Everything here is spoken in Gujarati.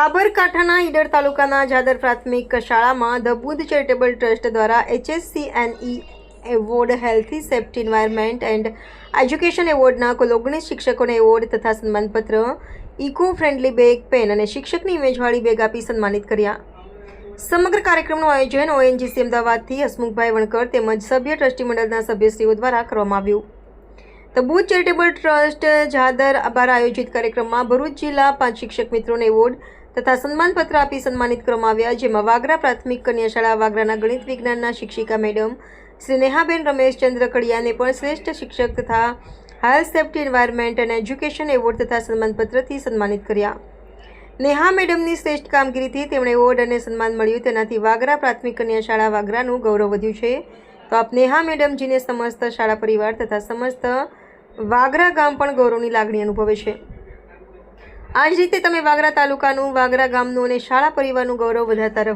સાબરકાંઠાના ઈડર તાલુકાના જાદર પ્રાથમિક શાળામાં ધ બુદ્ધ ચેરિટેબલ ટ્રસ્ટ દ્વારા HSCNE award, healthy safety, environment and education એવોર્ડના કુલ ઓગણીસ શિક્ષકોને એવોર્ડ તથા સન્માનપત્ર, ઇકો ફ્રેન્ડલી બેગ, પેન અને શિક્ષકની ઇમેજવાળી બેગ આપી સન્માનિત કર્યા. સમગ્ર કાર્યક્રમનું આયોજન ઓએનજીસી અમદાવાદથી હસમુખભાઈ વણકર તેમજ સભ્ય ટ્રસ્ટી મંડળના સભ્યશ્રીઓ દ્વારા કરવામાં આવ્યું. ધ બુધ ચેરિટેબલ ટ્રસ્ટ જાદર આભાર આયોજિત કાર્યક્રમમાં ભરૂચ જિલ્લા પાંચ શિક્ષક મિત્રોને એવોર્ડ તથા સન્માનપત્ર આપી સન્માનિત કરવામાં આવ્યા, જેમાં વાગરા પ્રાથમિક કન્યા શાળા, વાગરાના ગણિત વિજ્ઞાનના શિક્ષિકા મેડમ, શ્રી નેહાબેન રમેશચંદ્ર કડિયાને પણ શ્રેષ્ઠ શિક્ષક તથા હેલ્થ સેફ્ટી એન્વાયરમેન્ટ અને એજ્યુકેશન એવોર્ડ તથા સન્માનપત્રથી સન્માનિત કર્યા. નેહા મેડમની શ્રેષ્ઠ કામગીરીથી તેમણે એવોર્ડ અને સન્માન મળ્યું. તેનાથી વાગરા પ્રાથમિક કન્યા શાળા વાગરાનું ગૌરવ વધ્યું છે. તો આપ નેહા મેડમજીને સમસ્ત શાળા પરિવાર તથા સમસ્ત વાગરા ગામ પણ ગૌરવની લાગણી અનુભવે છે. આ જ રીતે તમે વાગરા તાલુકાનું વાગરા ગામનું અને શાળા પરિવારનું ગૌરવ વધારતા રહો.